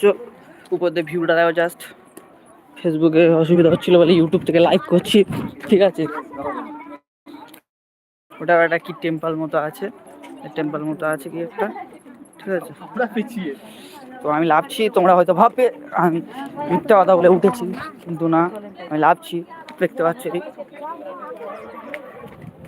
চো উপর দিয়ে ভিউটা দেখো জাস্ট ফেসবুকে অসুবিধা হচ্ছিল বলে ইউটিউব থেকে লাইভ করছি ঠিক আছে? ওটা একটা কি টেম্পল মতো আছে? টেম্পল মতো আছে কি একটা ঠিক আছে? তো আমি লাভছি তোমরা হয়তো ভাববে আমি মিথ্যা কথা বলে উঠেছি কিন্তু না আমি লাভছি দেখতে পাচ্ছি।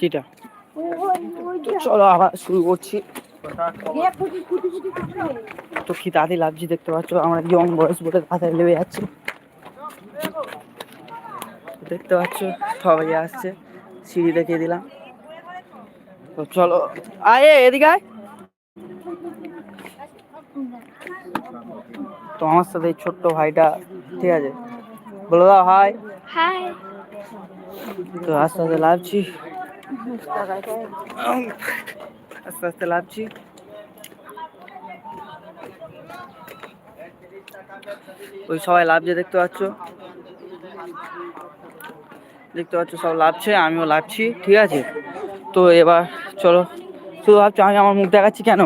চিটা তো চলো আবার শুরু করছি। তো কি তাড়াতাড়ি লাগছে দেখতে পাচ্ছ? আমরা ইয়ং বয়স বলে তাড়াতাড়ি লেবে যাচ্ছে। দেখতে পাচ্ছ? সবাই আসছে। সিঁড়ি দেখিয়ে দিলাম। তো চলো। আয় এ, এদিকে আয়। তো আমার সাথে এই ছোট্ট ভাইটা ঠিক আছে? বলে দাও হাই। হাই। তো আস্তে আস্তে লাভছি আস্তে আস্তে লাভছি ওই সবাই লাভছে দেখতে পাচ্ছ? দেখতে পাচ্ছ, সব লাভছে আমিও লাভছি ঠিক আছে? তো এবার চলো, শুধু ভাবছ আমি আমার মুখ দেখাচ্ছি কেন?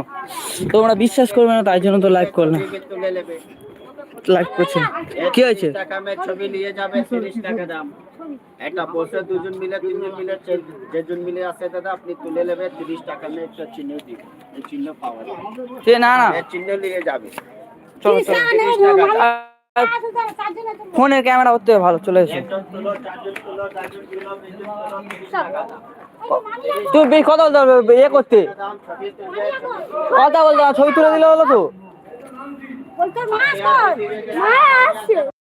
তোমরা বিশ্বাস করবে না, তাই জন্য তো লাইভ করলাম লাইভ করছি কি হয়েছে? টাকা মে ছবি নিয়ে যাবে তিরিশ টাকা দাম। একটা বসে দুজন মিলে তিনজন মিলে যে- যেজন মিলে আসে দাদা আপনি তুলে নেবে তিরিশ টাকা মে একটা চিহ্ন দিবে। এই চিহ্ন পাওয়া যায় সে না না। এই চিহ্ন নিয়ে যাবে। চলো চলো। ফোনের ক্যামেরা করতে ভালো চলে এসো। তুমি বেশ কথা বলতে ইয়ে করতে? দাম ছবি তুলে কথা বলতে ছবি তুলে দিলে হলো তো। বলতে মাছ কর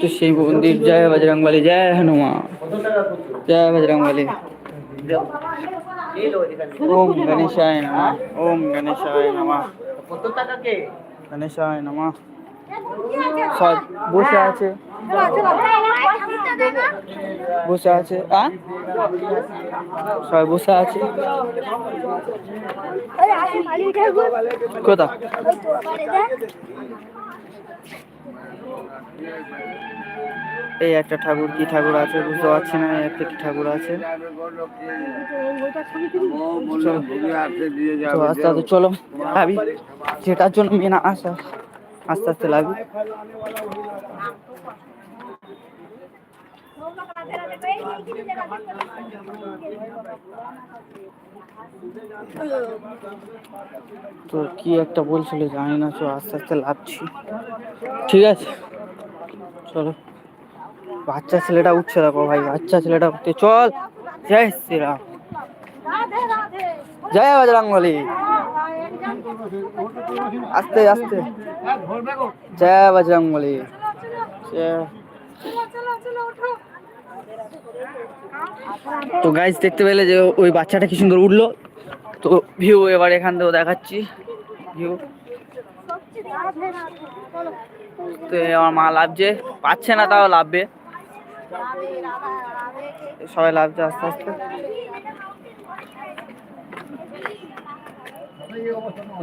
তো সেই মন্দির, জয় বজরংবলী, জয় হনুমান, জয় বজরংবলী। ওম গণেশায় নমঃ, ওম গণেশায় নমঃ। গণেশায় নমঃ। সব বসে আছে। বসে আছে, আ? সবাই বসে আছে। কোথা এই একটা ঠাকুর কি ঠাকুর আছে বুঝতে পারছি না একটা কি ঠাকুর আছে? আস্তে আস্তে চলো আবি যেটার জন্য মেনা আসা, আস্তে আস্তে লাভি তো কি একটা বলছিল জানি না তো আস্তে আস্তে লাভছি ঠিক আছে, চলো। বাচ্চা ছেলেটা উঠছে, দেখো ভাই, বাচ্চা ছেলেটা উঠতে চল, জয় শ্রীরাম। জয় বজরংবলী আস্তে আস্তে। জয় বজরংবলী জয় তো গাইজ দেখতে পেলে যে ওই বাচ্চাটা কি সুন্দর উঠল। তো ভিউ এবার এখান থেকেও দেখাচ্ছি। ভিউ তো আমার মা লাভছে। পাচ্ছে না, তাও লাভবে। সবাই লাভছে আস্তে আস্তে।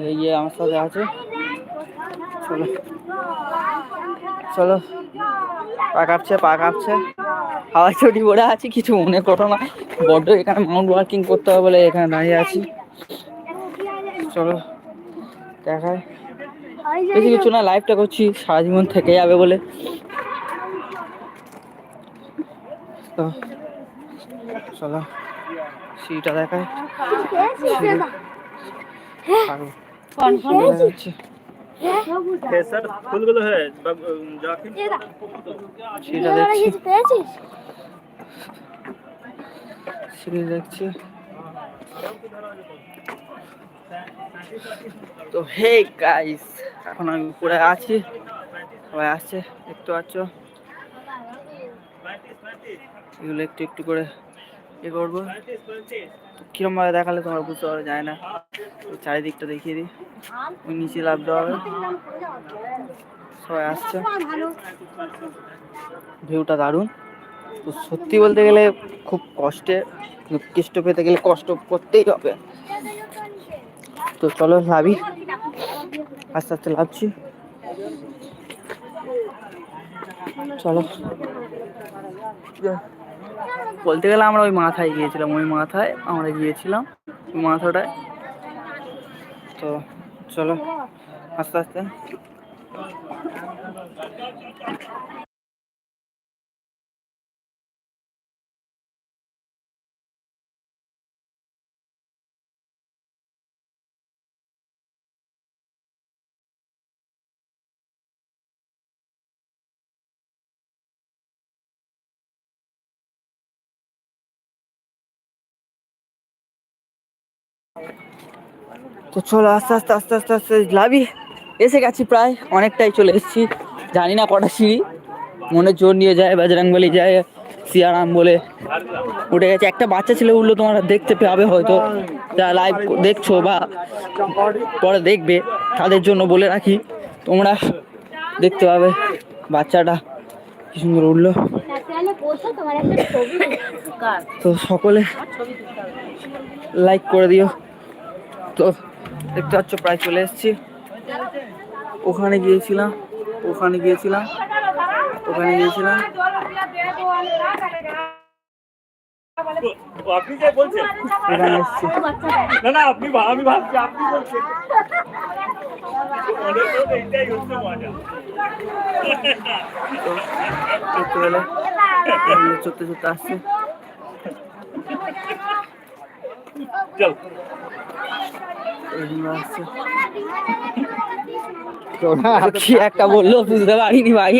এই আমার সাথে আছে। চলো। চলো। পা কাঁপছে পা কাঁপছে। হাওয়া চটি পড়ে আছি কিছু মনে করো না। বড্ড এখানে মাউন্ট ওয়ার্কিং করতে হবে বলে এখানে দাঁড়িয়ে আছি। চলো দেখায় বেশি কিছু না লাইভটা করছি সারা জীবন থেকে যাবে বলে। চলো সিঁড়িটা দেখায় ফুলগুলো হ্যাঁ সেটা দেখছি। পেয়েছিস? সিরিজ দেখছি। তো হে গাইস এখন আমি উপরে আছি। সবাই আসছে দেখতে পাচ্ছ? এগুলো একটু একটু করে ইয়ে করব? কিরম ভাবে দেখালে তোমরা বুঝতে পারো যায় না। চারিদিকটা দেখিয়ে দিই। ওই নিচে লাভ দেওয়া হবে। সবাই আসছে। ভিউটা দারুণ। তো সত্যি বলতে গেলে খুব কষ্টে কেষ্ট পেতে গেলে কষ্ট করতেই হবে। তো চলো লাভি। আস্তে আস্তে লাভছি চলো। বলতে গেলে আমরা ওই মাথায় গিয়েছিলাম, ওই মাথায় আমরা গিয়েছিলাম মাথাটায়। তো চলো, আস্তে আস্তে। তো চলো আস্তে আস্তে আস্তে আস্তে আস্তে লাভি। এসে গেছি প্রায়, অনেকটাই চলে এসেছি। জানি না কটা সিঁড়ি। মনে জোর নিয়ে যায় বজরংবলী যায়, সিয়ারাম বলে। উঠে গেছে। একটা বাচ্চা ছেলে উঠল, তোমরা দেখতে পাবে হয়তো। যারা লাইভ দেখছ বা পরে দেখবে। তাদের জন্য বলে রাখি, তোমরা দেখতে পাবে বাচ্চাটা কি সুন্দর উঠল। তো সকলে লাইক করে দিও। তো দেখতে পাচ্ছ প্রায় চলে এসেছি। ওখানে গিয়েছিলাম ওখানে গিয়েছিলাম ওখানে গিয়েছিলাম। আপনি যে বলছেন। না না আপনি আমি ভাবছি আপনি বলছেন। অনেক লোক এইটাই হচ্ছে মজা। তো দেখতে পেলে চড়তে চড়তে আসছে। চল। আসছে কি একটা বলল, বুঝতে পারিনি ভাই।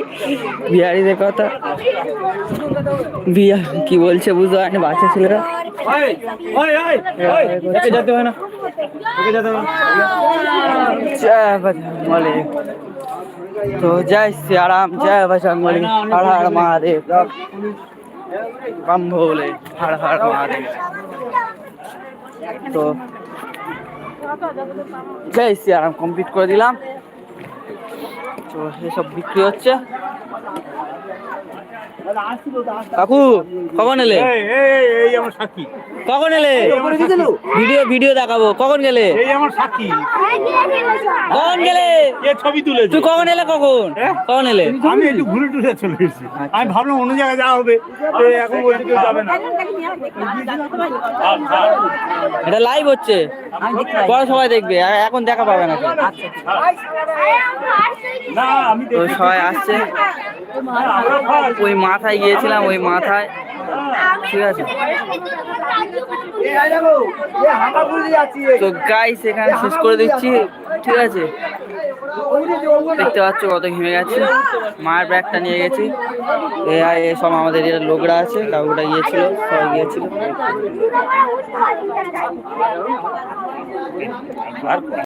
বিহারিদের কথা। বিহার কি বলছে বুঝতে পারিনি, বাচ্চা ছেলেরা। বলে তো জয় শ্রীরাম, জয় বজরঙ্গলী হর হর মহাদেব। রাম ভোলে হর হর মহাদেব। তো জয় আর কমপ্লিট করে দিলাম। তো এসব বিক্রি হচ্ছে। কাকু কখন এলে সাক্ষী। কখন এলে? ভিডিও ভিডিও দেখাবো। কখন গেলে? এই আমার সাক্ষী। কখন গেলে? এ ছবি তুলেছে তুই কখন এলে কখন? কখন এলে? আমি একটু ঘুরে টুরে চলে এসেছি। আমি ভাবলাম অন্য জায়গায় যাওয়া হবে। তো এখন বলছে কেউ যাবে না। আচ্ছা। এটা লাইভ হচ্ছে। পরে সবাই দেখবে। এখন দেখা পাবে না তো সবাই আসছে। ওই মাথায় গিয়েছিলাম ওই মাথায়। ঠিক আছে। তো গাইস এখানে শেষ করে দিচ্ছি। ঠিক আছে। দেখতে পাচ্ছ কত ঘেমে গেছে। মায়ের ব্যাগটা নিয়ে গেছি। সব আমাদের লোকরা আছে, কাকুটা গিয়েছিল, সবাই গিয়েছিল।